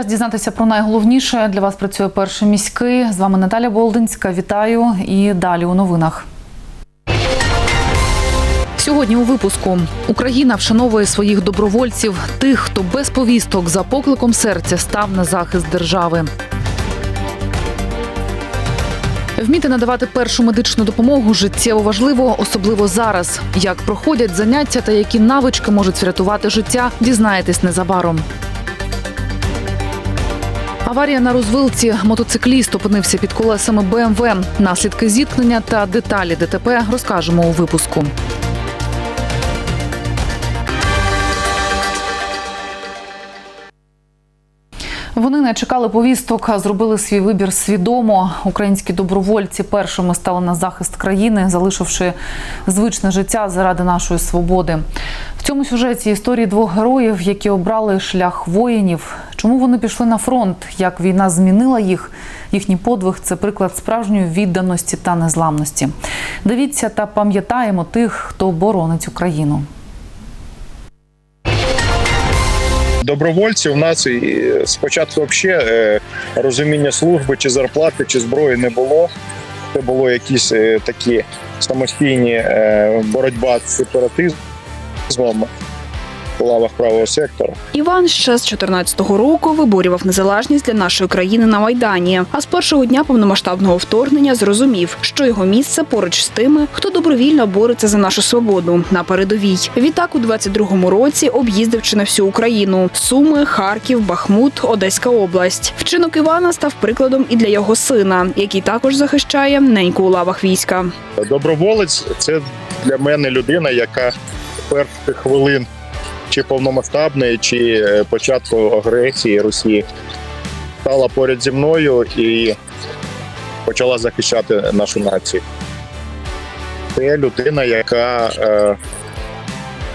Час дізнатися про найголовніше. Для вас працює перший міський. З вами Наталя Болдинська. Вітаю і далі у новинах. Сьогодні у випуску Україна вшановує своїх добровольців, тих, хто без повісток за покликом серця став на захист держави. Вміти надавати першу медичну допомогу життєво важливо, особливо зараз. Як проходять заняття та які навички можуть врятувати життя, дізнаєтесь незабаром. Аварія на розвилці. Мотоцикліст опинився під колесами БМВ. Наслідки зіткнення та деталі ДТП розкажемо у випуску. Вони не чекали повісток, а зробили свій вибір свідомо. Українські добровольці першими стали на захист країни, залишивши звичне життя заради нашої свободи. В цьому сюжеті історії двох героїв, які обрали шлях воїнів. Чому вони пішли на фронт? Як війна змінила їх? Їхній подвиг це приклад справжньої відданості та незламності. Дивіться та пам'ятаємо тих, хто боронить Україну. Добровольці у нас спочатку взагалі е, розуміння служби чи зарплати, чи зброї не було. Це було якісь е, такі самостійні е, боротьба з сепаратизмом лавах правого сектора. Іван ще з 14-го року виборював незалежність для нашої країни на майдані. А з першого дня повномасштабного вторгнення зрозумів, що його місце поруч з тими, хто добровільно бореться за нашу свободу на передовій. Відтак у 22-му році об'їздив чи на всю Україну: Суми, Харків, Бахмут, Одеська область. Вчинок Івана став прикладом і для його сина, який також захищає неньку у лавах війська. Доброволець це для мене людина, яка перших хвилин чи повномасштабної, чи е, початку агресії Росії стала поряд зі мною і почала захищати нашу націю. Це людина, яка е,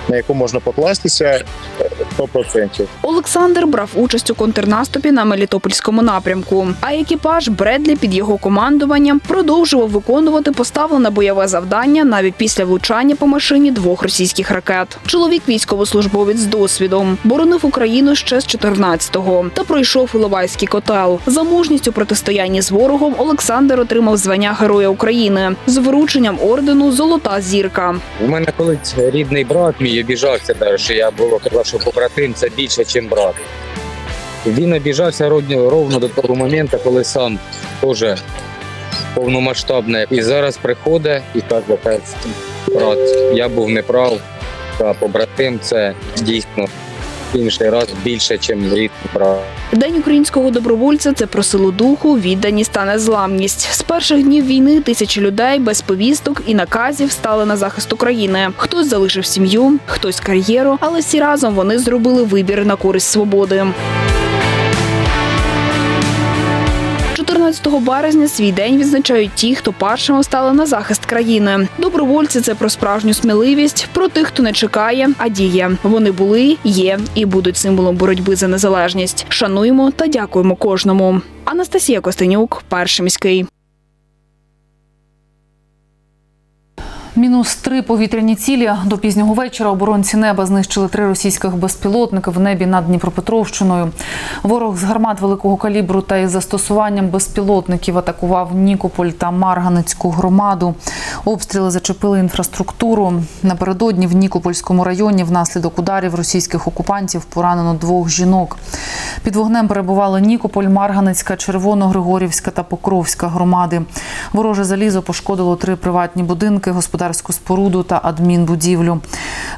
на яку можна покластися 100%. Олександр брав участь у контрнаступі на Мелітопольському напрямку. А екіпаж Бредлі під його командуванням продовжував виконувати поставлене бойове завдання навіть після влучання по машині двох російських ракет. Чоловік військовослужбовець з досвідом боронив Україну ще з 14-го та пройшов Іловайський котел. За мужність у протистоянні з ворогом Олександр отримав звання Героя України з врученням ордену Золота зірка. У мене колись рідний брат мій обіжався, що я було казав, що побратим це більше, ніж брат. Він обіжався ровно, до того моменту, коли сам теж повномасштабне. І зараз приходить і каже, «Та, брат, я був неправ, та побратим це дійсно інший раз більше, ніж рік брав. День українського добровольця це про силу духу, відданість та незламність. З перших днів війни тисячі людей без повісток і наказів стали на захист України. Хтось залишив сім'ю, хтось кар'єру, але всі разом вони зробили вибір на користь свободи. 14 березня свій день відзначають ті, хто першими стали на захист країни. Добровольці це про справжню сміливість, про тих, хто не чекає, а діє. Вони були, є і будуть символом боротьби за незалежність. Шануємо та дякуємо кожному. Анастасія Костенюк, перший міський. Мінус три повітряні цілі до пізнього вечора. Оборонці неба знищили три російських безпілотники в небі над Дніпропетровщиною. Ворог з гармат великого калібру та із застосуванням безпілотників атакував Нікополь та Марганецьку громаду. Обстріли зачепили інфраструктуру. Напередодні в Нікопольському районі внаслідок ударів російських окупантів поранено двох жінок. Під вогнем перебували Нікополь, Марганецька, Червоногригорівська та Покровська громади. Вороже залізо пошкодило три приватні будинки, господарську споруду та адмінбудівлю.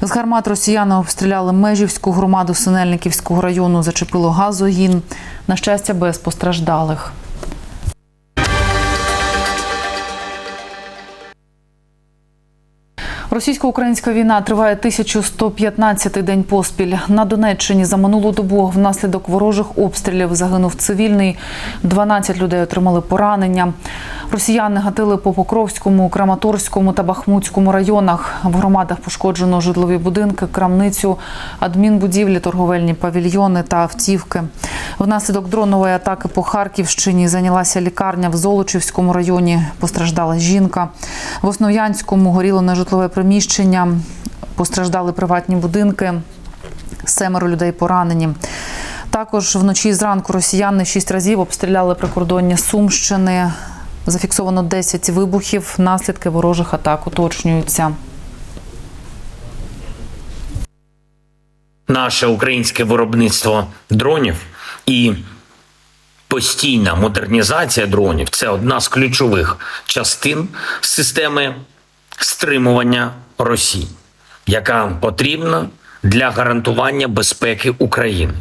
З гармат росіяни обстріляли Межівську громаду Синельниківського району, зачепило газогін. На щастя, без постраждалих. Російсько-українська війна триває 1115-й день поспіль. На Донеччині за минулу добу внаслідок ворожих обстрілів загинув цивільний. 12 людей отримали поранення. Росіяни гатили по Покровському, Краматорському та Бахмутському районах. В громадах пошкоджено житлові будинки, крамницю, адмінбудівлі, торговельні павільйони та автівки. Внаслідок дронової атаки по Харківщині зайнялася лікарня в Золочівському районі. Постраждала жінка. В Основ'янському горіло нежитлове приміщення. Постраждали приватні будинки. Семеро людей поранені. Також вночі і зранку росіяни шість разів обстріляли прикордоння Сумщини. Зафіксовано 10 вибухів. Наслідки ворожих атак уточнюються. наше українське виробництво дронів і постійна модернізація дронів це одна з ключових частин системи стримування Росії, яка потрібна для гарантування безпеки України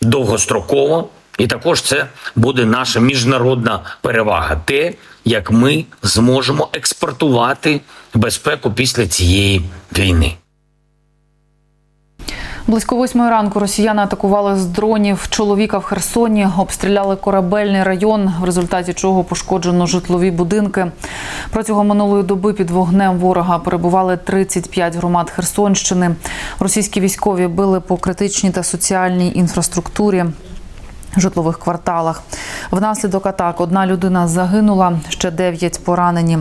довгостроково. І також це буде наша міжнародна перевага, те, як ми зможемо експортувати безпеку після цієї війни. Близько восьмої ранку росіяни атакували з дронів чоловіка в Херсоні, обстріляли корабельний район, в результаті чого пошкоджено житлові будинки. Протягом минулої доби під вогнем ворога перебували 35 громад Херсонщини. Російські військові били по критичній та соціальній інфраструктурі. Житлових кварталах внаслідок атак одна людина загинула, ще дев'ять поранені.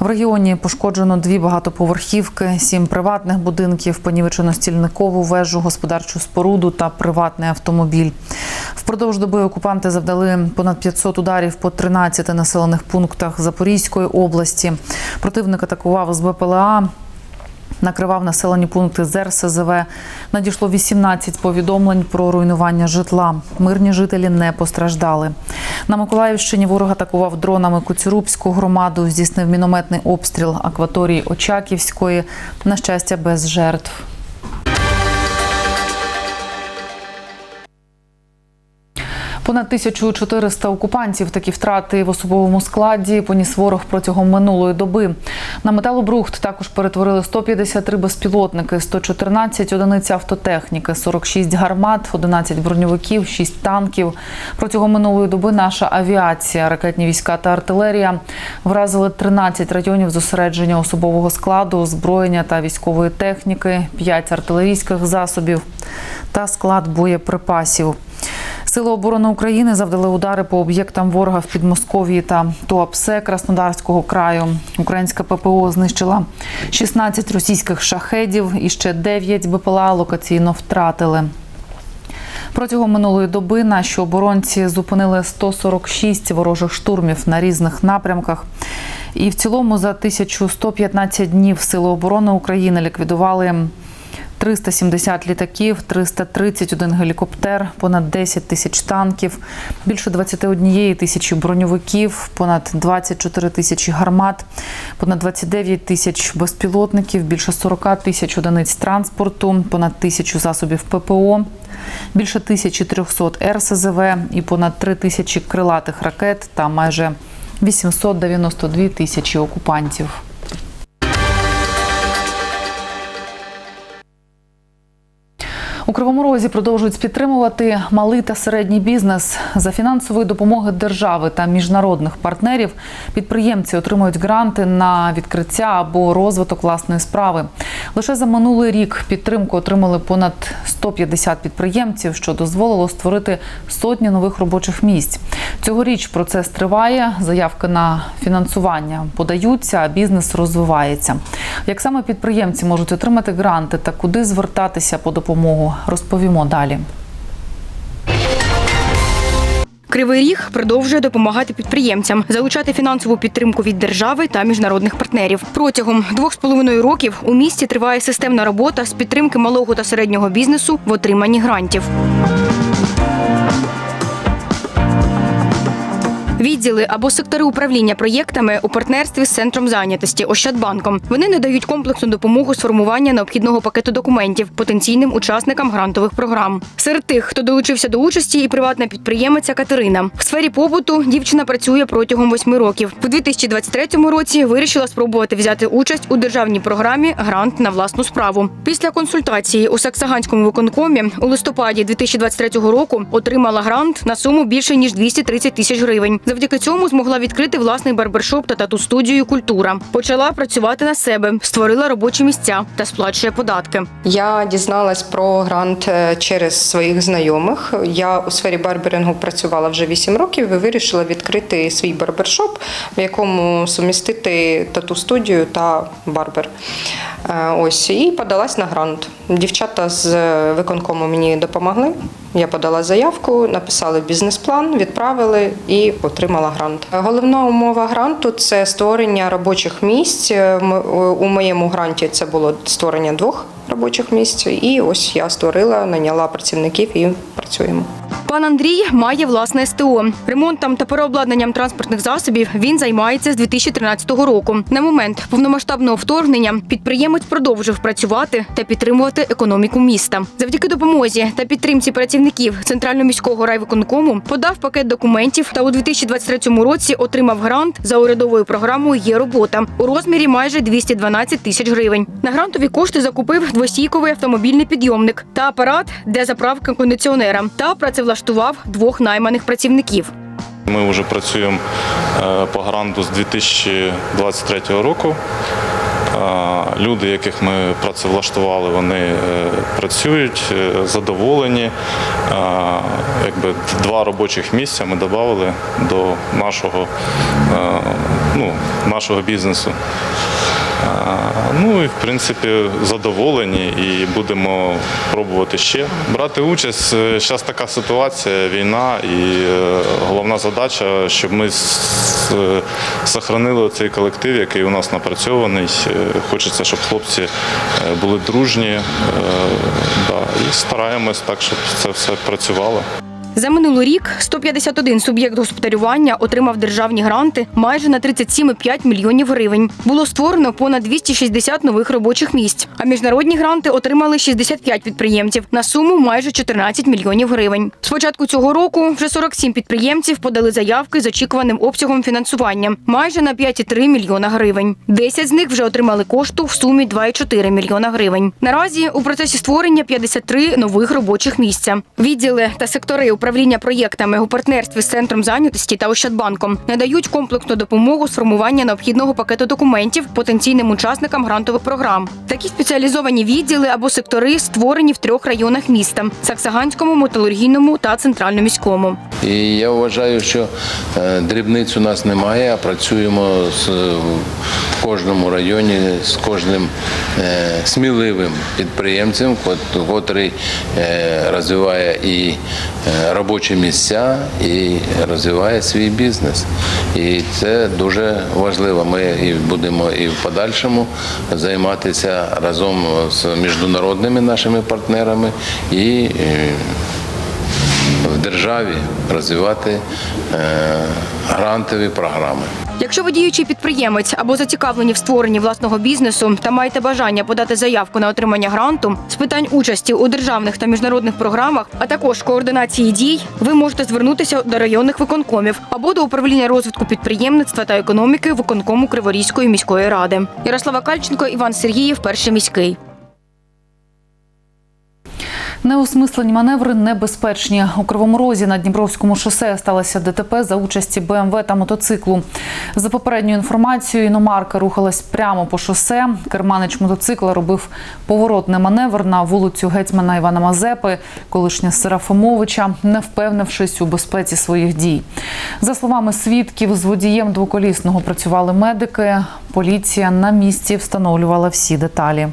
В регіоні пошкоджено дві багатоповерхівки, сім приватних будинків, понівечено стільникову вежу, господарчу споруду та приватний автомобіль. Впродовж доби окупанти завдали понад 500 ударів по 13 населених пунктах Запорізької області. Противник атакував з БПЛА, накривав населені пункти ЗРСЗВ. Надійшло 18 повідомлень про руйнування житла. Мирні жителі не постраждали. На Миколаївщині ворог атакував дронами Куцюрубську громаду, здійснив мінометний обстріл акваторії Очаківської. На щастя, без жертв. Понад 1400 окупантів такі втрати в особовому складі поніс ворог протягом минулої доби. На металобрухт також перетворили 153 безпілотники, 114 одиниць автотехніки, 46 гармат, 11 броньовиків, 6 танків. Протягом минулої доби наша авіація, ракетні війська та артилерія вразили 13 районів зосередження особового складу, озброєння та військової техніки, 5 артилерійських засобів та склад боєприпасів. Сили оборони України завдали удари по об'єктам ворога в Підмосков'ї та Туапсе Краснодарського краю. Українська ППО знищила 16 російських шахедів і ще 9 БПЛА локаційно втратили. Протягом минулої доби наші оборонці зупинили 146 ворожих штурмів на різних напрямках. І в цілому за 1115 днів Сили оборони України ліквідували 370 літаків, 331 гелікоптер, понад 10 тисяч танків, більше 21 тисячі броньовиків, понад 24 тисячі гармат, понад 29 тисяч безпілотників, більше 40 тисяч одиниць транспорту, понад тисячу засобів ППО, більше 1300 РСЗВ і понад 3 тисячі крилатих ракет та майже 892 тисячі окупантів. У Кривому Розі продовжують підтримувати малий та середній бізнес за фінансової допомоги держави та міжнародних партнерів. Підприємці отримують гранти на відкриття або розвиток власної справи. Лише за минулий рік підтримку отримали понад 150 підприємців, що дозволило створити сотні нових робочих місць. Цьогоріч процес триває. Заявки на фінансування подаються, а бізнес розвивається. Як саме підприємці можуть отримати гранти та куди звертатися по допомогу, розповімо далі. Кривий Ріг продовжує допомагати підприємцям, залучати фінансову підтримку від держави та міжнародних партнерів. Протягом двох з половиною років у місті триває системна робота з підтримки малого та середнього бізнесу в отриманні грантів. Відділи або сектори управління проєктами у партнерстві з центром зайнятості Ощадбанком. Вони надають комплексну допомогу з формування необхідного пакету документів потенційним учасникам грантових програм. Серед тих, хто долучився до участі, і приватна підприємиця Катерина. В сфері побуту дівчина працює протягом восьми років. У 2023 році вирішила спробувати взяти участь у державній програмі Грант на власну справу. Після консультації у Саксаганському виконкомі у листопаді 2023 року отримала грант на суму більше ніж 230 тисяч гривень. Завдяки цьому змогла відкрити власний барбершоп та тату студію Культура. Почала працювати на себе, створила робочі місця та сплачує податки. Я дізналась про грант е, через своїх знайомих. Я у сфері барберингу працювала вже 8 років і вирішила відкрити свій барбершоп, в якому сумістити тату студію та барбер. Е, Ось і подалась на грант. Дівчата з виконкому мені допомогли. Я подала заявку, написали бізнес-план, відправили і отримала грант. Головна умова гранту це створення робочих місць. М- У моєму гранті це було створення двох робочих місць. І ось я створила, наняла працівників і працюємо. Пан Андрій має власне СТО. Ремонтом та переобладнанням транспортних засобів він займається з 2013 року. На момент повномасштабного вторгнення підприємець продовжив працювати та підтримувати економіку міста. Завдяки допомозі та підтримці працівників центрального міського райвиконкому подав пакет документів та у 2023 році отримав грант за урядовою програмою Є робота у розмірі майже 212 тисяч гривень. На грантові кошти закупив двосійковий автомобільний підйомник та апарат для заправки кондиціонера та працевлаштував двох найманих працівників. Ми вже працюємо е, по гранту з 2023 року. Люди, яких ми працевлаштували, вони е, працюють, е, задоволені. Якби два робочих місця ми додали до нашого, е, ну, нашого бізнесу. Е, Ну і в принципі задоволені і будемо пробувати ще брати участь. Зараз така ситуація, війна, і е, головна задача, щоб ми е, сохранили цей колектив, який у нас напрацьований. Е, Хочеться, щоб хлопці е, були дружні, е, і стараємось так, щоб це все працювало. За минулий рік 151 суб'єкт господарювання отримав державні гранти майже на 37,5 мільйонів гривень. Було створено понад 260 нових робочих місць. А міжнародні гранти отримали 65 підприємців на суму майже 14 мільйонів гривень. З початку цього року вже 47 підприємців подали заявки з очікуваним обсягом фінансування майже на 5,3 мільйона гривень. 10 з них вже отримали кошту в сумі 2,4 мільйона гривень. Наразі у процесі створення 53 нових робочих місця. Відділи та сектори управління проєктами у партнерстві з центром зайнятості та Ощадбанком надають комплексну допомогу з формування необхідного пакету документів потенційним учасникам грантових програм. Такі спеціалізовані відділи або сектори створені в трьох районах міста: Саксаганському, металургійному та центрально-міському. І я вважаю, що е, дрібниць у нас немає, а працюємо з, в кожному районі з кожним е, сміливим підприємцем, котрий е, розвиває і е, робочі місця, і розвиває свій бізнес. І це дуже важливо. Ми і будемо і в подальшому займатися разом з міжнародними нашими партнерами і е, в державі розвивати е, грантові програми. Якщо ви діючий підприємець або зацікавлені в створенні власного бізнесу та маєте бажання подати заявку на отримання гранту з питань участі у державних та міжнародних програмах, а також координації дій, ви можете звернутися до районних виконкомів або до управління розвитку підприємництва та економіки виконкому Криворізької міської ради. Ярослава Кальченко, Іван Сергіїв, перший міський. Неосмислені маневри небезпечні. У Кривому Розі на Дніпровському шосе сталося ДТП за участі БМВ та мотоциклу. За попередньою інформацією, іномарка рухалась прямо по шосе. Керманич мотоцикла робив поворотний маневр на вулицю гетьмана Івана Мазепи, колишня Серафимовича, не впевнившись у безпеці своїх дій. За словами свідків, з водієм двоколісного працювали медики. Поліція на місці встановлювала всі деталі.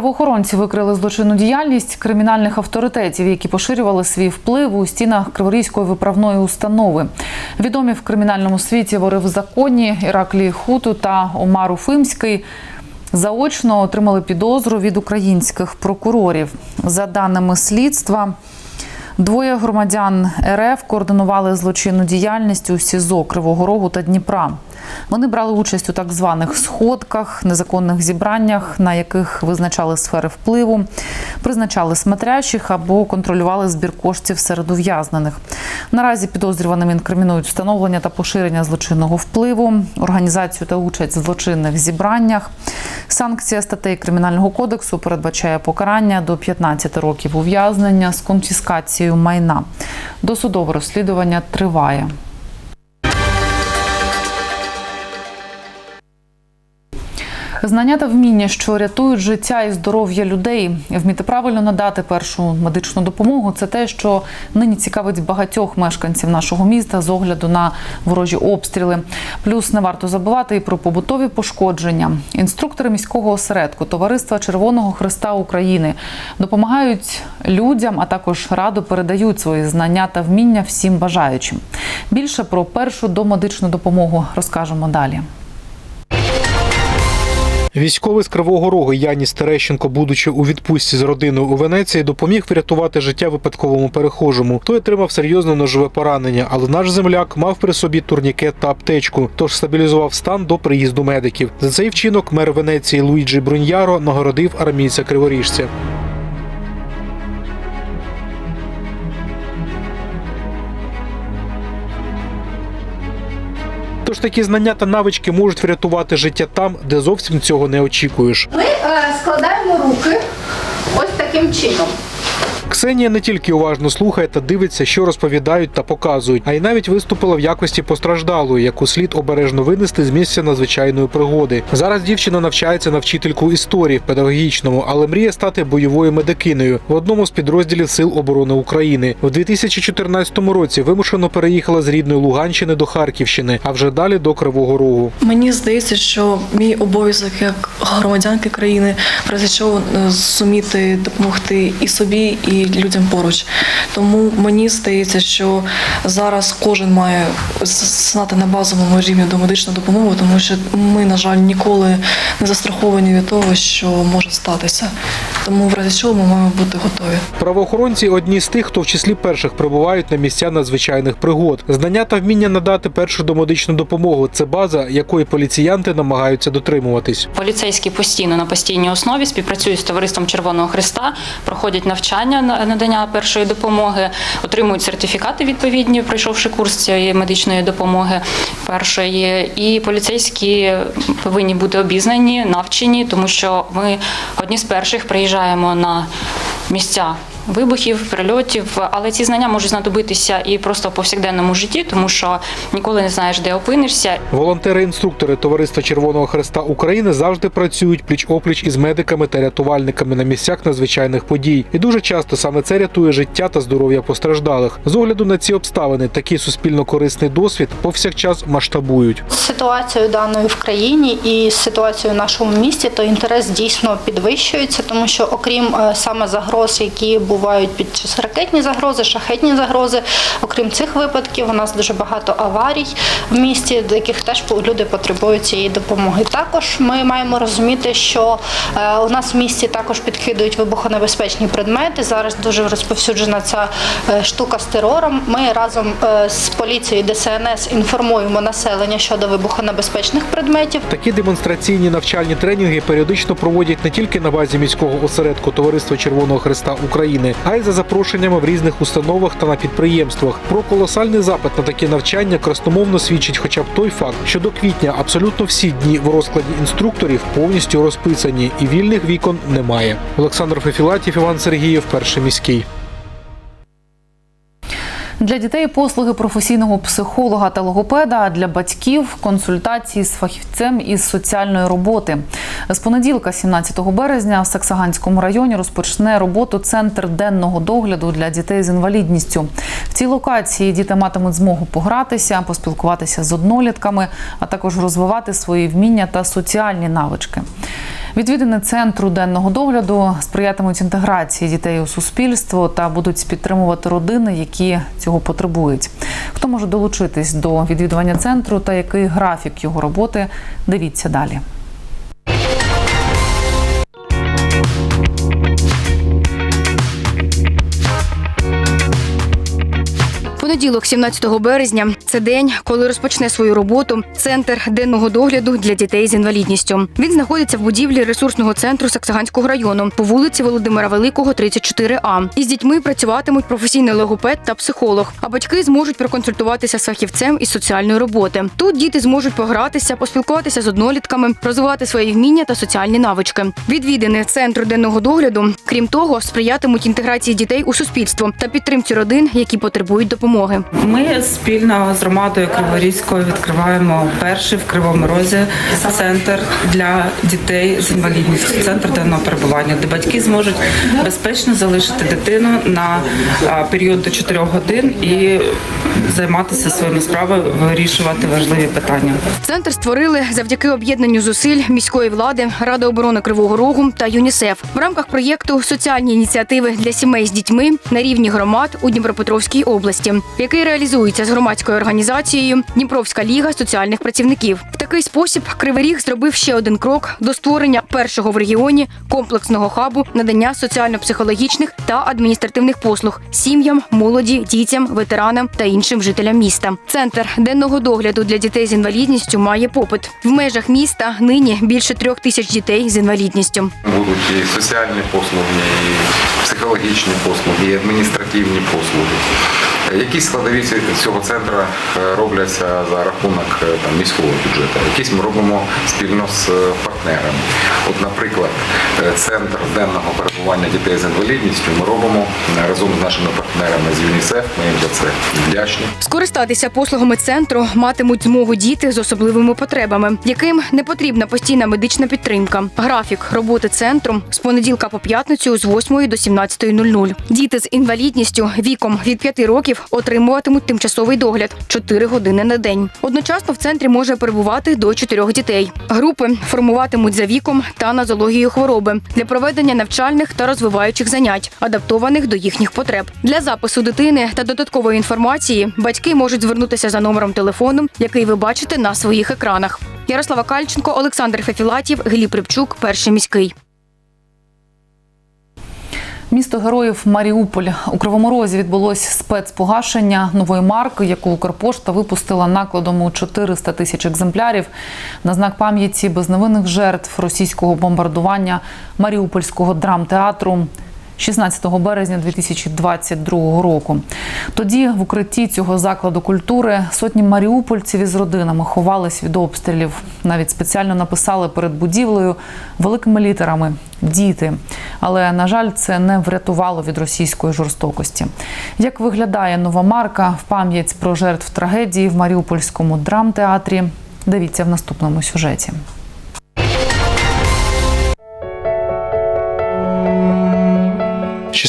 Правоохоронці викрили злочинну діяльність кримінальних авторитетів, які поширювали свій вплив у стінах Криворізької виправної установи. Відомі в кримінальному світі вори в законі Іраклій Хуту та Омар Уфимський заочно отримали підозру від українських прокурорів. За даними слідства, Двоє громадян РФ координували злочинну діяльність у СІЗО Кривого Рогу та Дніпра. Вони брали участь у так званих сходках, незаконних зібраннях, на яких визначали сфери впливу, призначали смотрящих або контролювали збір коштів серед ув'язнених. Наразі підозрюваним інкримінують встановлення та поширення злочинного впливу, організацію та участь в злочинних зібраннях. Санкція статей кримінального кодексу передбачає покарання до 15 років ув'язнення з конфіскацією майна. Досудове розслідування триває. Знання та вміння, що рятують життя і здоров'я людей, вміти правильно надати першу медичну допомогу це те, що нині цікавить багатьох мешканців нашого міста з огляду на ворожі обстріли. Плюс не варто забувати і про побутові пошкодження. Інструктори міського осередку Товариства Червоного Христа України допомагають людям, а також радо передають свої знання та вміння всім бажаючим. Більше про першу домедичну допомогу розкажемо далі. Військовий з Кривого Рогу Яніс Терещенко, будучи у відпустці з родиною у Венеції, допоміг врятувати життя випадковому перехожому. Той отримав серйозне ножове поранення, але наш земляк мав при собі турнікет та аптечку, тож стабілізував стан до приїзду медиків. За цей вчинок мер Венеції Луїджі Бруньяро нагородив армійця криворіжця. Тож такі знання та навички можуть врятувати життя там, де зовсім цього не очікуєш. Ми е, складаємо руки ось таким чином. Ксенія не тільки уважно слухає та дивиться, що розповідають та показують, а й навіть виступила в якості постраждалої, яку слід обережно винести з місця надзвичайної пригоди. Зараз дівчина навчається на вчительку історії в педагогічному, але мріє стати бойовою медикиною в одному з підрозділів Сил оборони України. В 2014 році вимушено переїхала з рідної Луганщини до Харківщини, а вже далі до Кривого Рогу. Мені здається, що мій обов'язок як громадянки країни в разі чого е, зуміти допомогти і собі, і людям поруч. Тому мені здається, що зараз кожен має знати на базовому рівні домедичну допомогу, тому що ми, на жаль, ніколи не застраховані від того, що може статися. Тому в разі чого ми маємо бути готові. Правоохоронці одні з тих, хто в числі перших прибувають на місця надзвичайних пригод. Знання та вміння надати першу домедичну допомогу це база, якої поліціянти намагаються дотримуватись. Поліцейські постійно на постійній основі співпрацюють з товариством Червоного Христа, проходять навчання на надання першої допомоги, отримують сертифікати відповідні, пройшовши курс цієї медичної допомоги першої. І поліцейські повинні бути обізнані, навчені, тому що ми одні з перших приїжджаємо на місця. Вибухів, прильотів, але ці знання можуть знадобитися і просто в повсякденному житті, тому що ніколи не знаєш, де опинишся, Волонтери-інструктори Товариства Червоного Хреста України завжди працюють пліч-опліч із медиками та рятувальниками на місцях надзвичайних подій. І дуже часто саме це рятує життя та здоров'я постраждалих. З огляду на ці обставини такий суспільно корисний досвід повсякчас масштабують. З ситуацією даною в країні і з ситуацією в нашому місті, то інтерес дійсно підвищується, тому що окрім е, саме загроз, які бувають під час ракетні загрози, шахетні загрози, окрім цих випадків, у нас дуже багато аварій в місті, до яких теж люди потребують цієї допомоги. Також ми маємо розуміти, що е, у нас в місті також підкидують вибухонебезпечні предмети. Зараз дуже розповсюджена ця е, штука з терором. Ми разом е, з поліцією ДСНС інформуємо населення щодо вибухонебезпечних предметів. Такі демонстраційні навчальні тренінги періодично проводять не тільки на базі міського осередку Товариства Червоного Хреста України, а й за запрошеннями в різних установах та на підприємствах. Про колосальний запит на такі навчання красномовно свідчить хоча б той факт, що до квітня абсолютно всі дні в розкладі інструкторів повністю розписані, і вільних вікон немає. Олександр Фефілатів, Іван Сергієв, перший міський. Для дітей послуги професійного психолога та логопеда, для батьків консультації з фахівцем із соціальної роботи. З понеділка, 17 березня, в Саксаганському районі розпочне роботу центр денного догляду для дітей з інвалідністю. В цій локації діти матимуть змогу погратися, поспілкуватися з однолітками, а також розвивати свої вміння та соціальні навички. Відвідини центру денного догляду сприятимуть інтеграції дітей у суспільство та будуть підтримувати родини, які цього потребують. Хто може долучитись до відвідування центру та який графік його роботи? Дивіться далі. Понеділок, 17 березня, це день, коли розпочне свою роботу центр денного догляду для дітей з інвалідністю. Він знаходиться в будівлі ресурсного центру Саксаганського району по вулиці Володимира Великого, 34А. Із дітьми працюватимуть професійний логопед та психолог. А батьки зможуть проконсультуватися з фахівцем із соціальної роботи. Тут діти зможуть погратися, поспілкуватися з однолітками, розвивати свої вміння та соціальні навички. Відвідини центру денного догляду, крім того, сприятимуть інтеграції дітей у суспільство та підтримці родин, які потребують допомоги. Ми спільно з громадою Криворізькою відкриваємо перший в Кривому Розі центр для дітей з інвалідністю, центр денного перебування, де батьки зможуть безпечно залишити дитину на період до 4 годин і займатися своїми справами, вирішувати важливі питання. Центр створили завдяки об'єднанню зусиль міської влади, Ради оборони Кривого Рогу та ЮНІСЕФ. В рамках проєкту Соціальні ініціативи для сімей з дітьми на рівні громад у Дніпропетровській області, який реалізується з громадською організацією Дніпровська ліга соціальних працівників. В такий спосіб Кривий Ріг зробив ще один крок до створення першого в регіоні комплексного хабу надання соціально-психологічних та адміністративних послуг сім'ям, молоді, дітям, ветеранам та іншим жителям міста. Центр денного догляду для дітей з інвалідністю має попит в межах міста. Нині більше трьох тисяч дітей з інвалідністю. Будуть і соціальні послуги, і психологічні послуги, і адміністративні послуги. Якісь складові цього центру е, робляться за рахунок е, там, міського бюджету, якісь ми робимо спільно з е, партнерами. От, наприклад, центр денного перебування дітей з інвалідністю ми робимо разом з нашими партнерами з ЮНІСЕФ. Ми їм за це вдячні. Скористатися послугами центру матимуть змогу діти з особливими потребами, яким не потрібна постійна медична підтримка. Графік роботи центру з понеділка по п'ятницю з 8 до 17.00. Діти з інвалідністю віком від 5 років отримуватимуть тимчасовий догляд 4 години на день. Одночасно в центрі може перебувати до 4 дітей. Групи формуватимуть за віком та нозологією хвороби для проведення навчальних та розвиваючих занять, адаптованих до їхніх потреб. Для запису дитини та додаткової інформації батьки можуть звернутися за номером телефону, який ви бачите на своїх екранах. Ярослава Кальченко, Олександр Фефілатів, Гліб Рибчук, перший міський. Місто героїв Маріуполь у Кривому Розі відбулось спецпогашення нової марки, яку Укрпошта випустила накладом у 400 тисяч екземплярів на знак пам'яті безневинних жертв російського бомбардування Маріупольського драмтеатру. 16 березня 2022 року. Тоді в укритті цього закладу культури сотні маріупольців із родинами ховались від обстрілів. Навіть спеціально написали перед будівлею великими літерами діти. Але на жаль, це не врятувало від російської жорстокості. Як виглядає нова марка в пам'ять про жертв трагедії в Маріупольському драмтеатрі? Дивіться в наступному сюжеті. –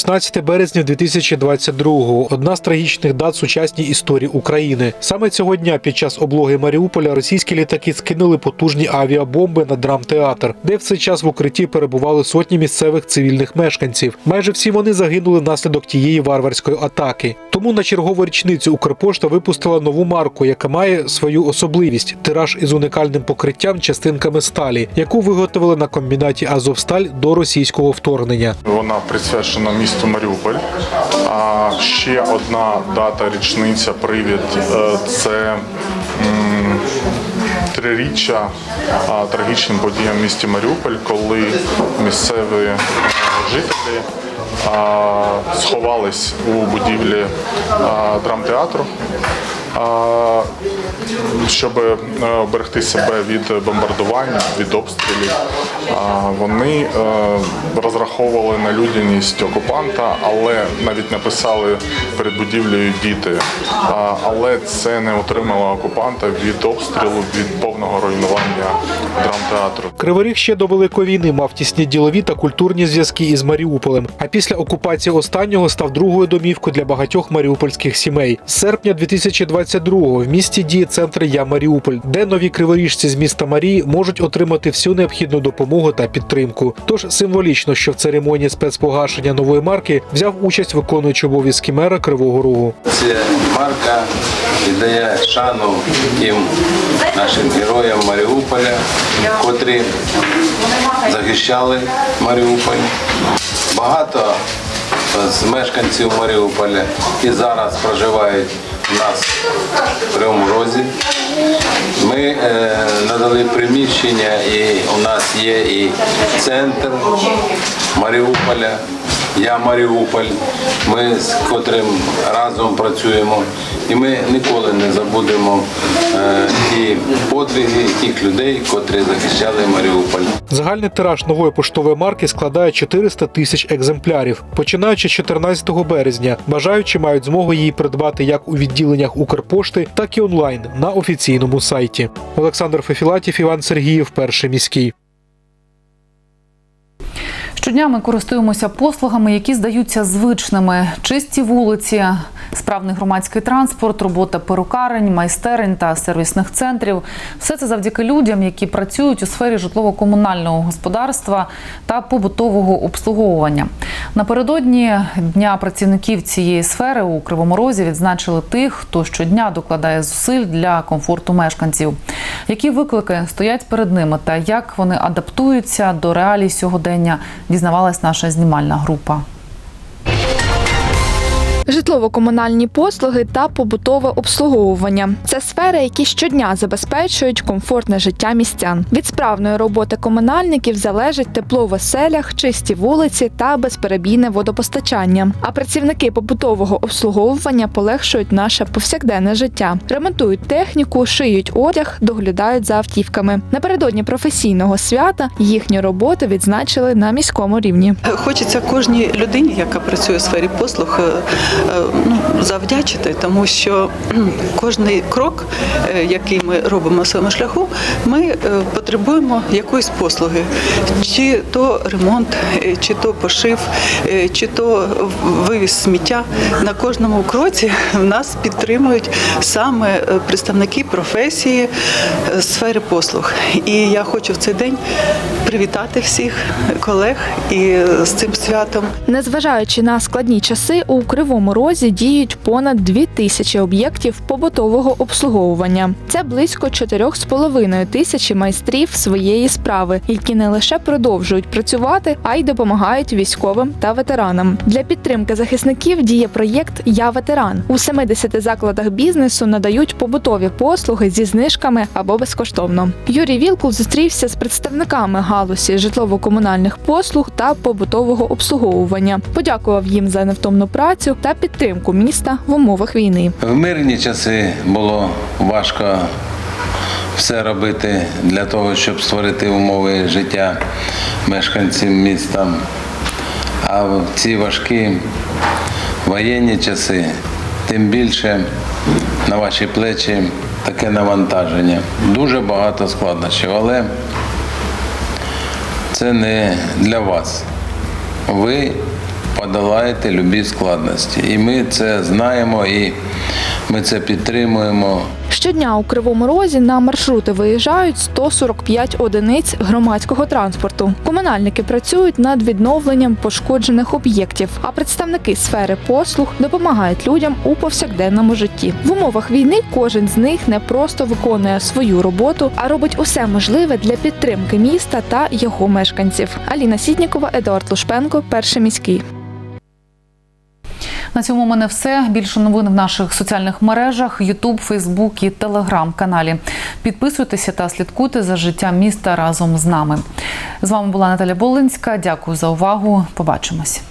16 березня 2022-го – одна з трагічних дат сучасній історії України. Саме цього дня під час облоги Маріуполя російські літаки скинули потужні авіабомби на драмтеатр, де в цей час в укритті перебували сотні місцевих цивільних мешканців. Майже всі вони загинули внаслідок тієї варварської атаки. Тому на чергову річницю Укрпошта випустила нову марку, яка має свою особливість тираж із унікальним покриттям частинками сталі, яку виготовили на комбінаті Азовсталь до російського вторгнення. Вона присвячена місту Маріуполь. А ще одна дата річниця привід е, це триріччя трагічним подіям в місті Маріуполь, коли місцеві е, жителі сховались у будівлі драмтеатру. Щоб е, оберегти себе від бомбардування, від обстрілів, вони е, розраховували на людяність окупанта, але навіть написали перед будівлею діти. Але це не утримало окупанта від обстрілу, від повного руйнування драмтеатру. Кривий Ріг ще до Великої війни мав тісні ділові та культурні зв'язки із Маріуполем. А після окупації останнього став другою домівкою для багатьох маріупольських сімей. З серпня 2022-го в місті діє центр Я Маріуполь, де нові криворіжці з міста Марії можуть отримати всю необхідну допомогу та підтримку. Тож символічно, що в церемонії спецпогашення нової марки взяв участь виконуючий обов'язки мера Кривого Рогу. Ця марка віддає шану тим нашим героям Маріуполя, котрі захищали Маріуполь. Багато з мешканців Маріуполя і зараз проживають нас в Кривому Розі. Ми е, надали приміщення і у нас є і центр Маріуполя, Я Маріуполь, ми з котрим разом працюємо, і ми ніколи не забудемо е, ті подвиги тих людей, котрі захищали Маріуполь. Загальний тираж нової поштової марки складає 400 тисяч екземплярів. Починаючи з 14 березня, бажаючі мають змогу її придбати як у відділеннях Укрпошти, так і онлайн на офіційному сайті. Олександр Фефілатів, Іван Сергіїв, перший міський. Щодня ми користуємося послугами, які здаються звичними: чисті вулиці, справний громадський транспорт, робота перукарень, майстерень та сервісних центрів. Все це завдяки людям, які працюють у сфері житлово-комунального господарства та побутового обслуговування. Напередодні дня працівників цієї сфери у Кривому Розі відзначили тих, хто щодня докладає зусиль для комфорту мешканців. Які виклики стоять перед ними та як вони адаптуються до реалій сьогодення, дізнавалась наша знімальна група. Житлово-комунальні послуги та побутове обслуговування це сфери, які щодня забезпечують комфортне життя містян. Від справної роботи комунальників залежить тепло в оселях, чисті вулиці та безперебійне водопостачання. А працівники побутового обслуговування полегшують наше повсякденне життя, ремонтують техніку, шиють одяг, доглядають за автівками. Напередодні професійного свята їхню роботу відзначили на міському рівні. Хочеться кожній людині, яка працює у сфері послуг, ну, завдячити, тому що кожний крок, е, який ми робимо на своєму шляху, ми е, потребуємо якоїсь послуги, чи то ремонт, е, чи то пошив, е, чи то вивіз сміття. На кожному кроці в нас підтримують саме е, представники професії е, сфери послуг. І я хочу в цей день привітати всіх колег і з цим святом. Незважаючи на складні часи, у Кривому Розі діють понад дві тисячі об'єктів побутового обслуговування. Це близько 4,5 тисячі майстрів своєї справи, які не лише продовжують працювати, а й допомагають військовим та ветеранам. Для підтримки захисників діє проєкт Я ветеран. У 70 закладах бізнесу надають побутові послуги зі знижками або безкоштовно. Юрій Вілкул зустрівся з представниками галузі житлово-комунальних послуг та побутового обслуговування. Подякував їм за невтомну працю та підтримку міста в умовах війни. В мирні часи було важко все робити для того, щоб створити умови життя мешканців міста. А в ці важкі воєнні часи тим більше на ваші плечі таке навантаження. Дуже багато складнощів, але це не для вас. Ви подолаєте любі складності. І ми це знаємо, і ми це підтримуємо. Щодня у Кривому Розі на маршрути виїжджають 145 одиниць громадського транспорту. Комунальники працюють над відновленням пошкоджених об'єктів, а представники сфери послуг допомагають людям у повсякденному житті. В умовах війни кожен з них не просто виконує свою роботу, а робить усе можливе для підтримки міста та його мешканців. Аліна Сітнікова, Едуард Лушпенко, перший міський. На цьому у мене все. Більше новин в наших соціальних мережах: Ютуб, Фейсбук і Телеграм каналі. Підписуйтеся та слідкуйте за життям міста разом з нами. З вами була Наталя Болинська. Дякую за увагу. Побачимось.